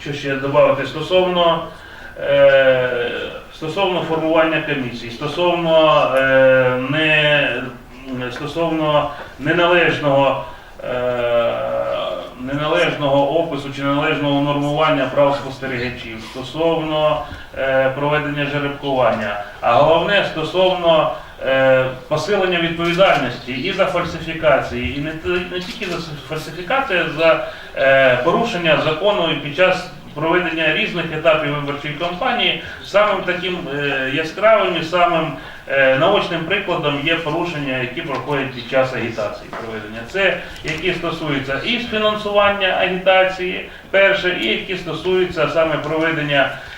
що ще додати стосовно, е, стосовно формування комісії, стосовно, е, не, стосовно неналежного. Е, неналежного опису чи неналежного нормування прав спостерігачів стосовно е, проведення жеребкування, а головне стосовно е, посилення відповідальності і за фальсифікації, і не, не тільки за фальсифікації, а за порушення закону під час проведення різних етапів виборчої кампанії. Самим таким е, яскравим і самим е, наочним прикладом є порушення, які проходять під час агітації проведення. Це які стосуються і фінансування агітації, перше, і які стосуються саме проведення е,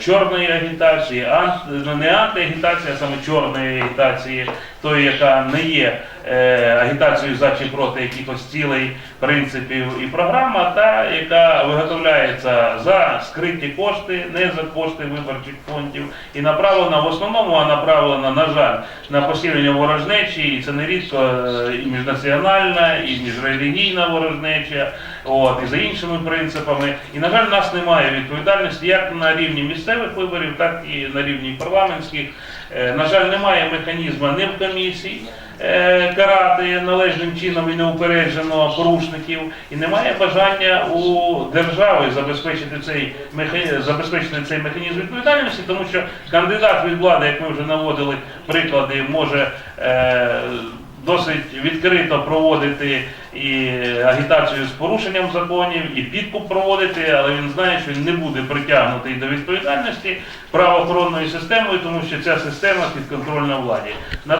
чорної агітації, ант, ну, не антиагітації, а саме чорної агітації, тої, яка не є е, агітацією за чи проти якихось цілей, принципів і програма, та яка виготовляється за скриті кошти, не за кошти виборчих фондів, і направлена в основному, а направлена, на жаль, на посилення ворожнечі, і це нерідко е, і міжнаціональна, і міжрелігійна ворожнеча, от, і за іншими принципами. І, на жаль, в нас немає відповідальності як на рівні місцевих виборів, так і на рівні парламентських. Е, На жаль, немає механізму не в комісії е, карати належним чином і неупереджено порушників, і немає бажання у держави забезпечити цей механізм, забезпечити цей механізм відповідальності, тому що кандидат від влади, як ми вже наводили приклади, може. Досить відкрито проводити і агітацію з порушенням законів, і підкуп проводити, але він знає, що він не буде притягнутий до відповідальності правоохоронною системою, тому що ця система підконтрольна владі.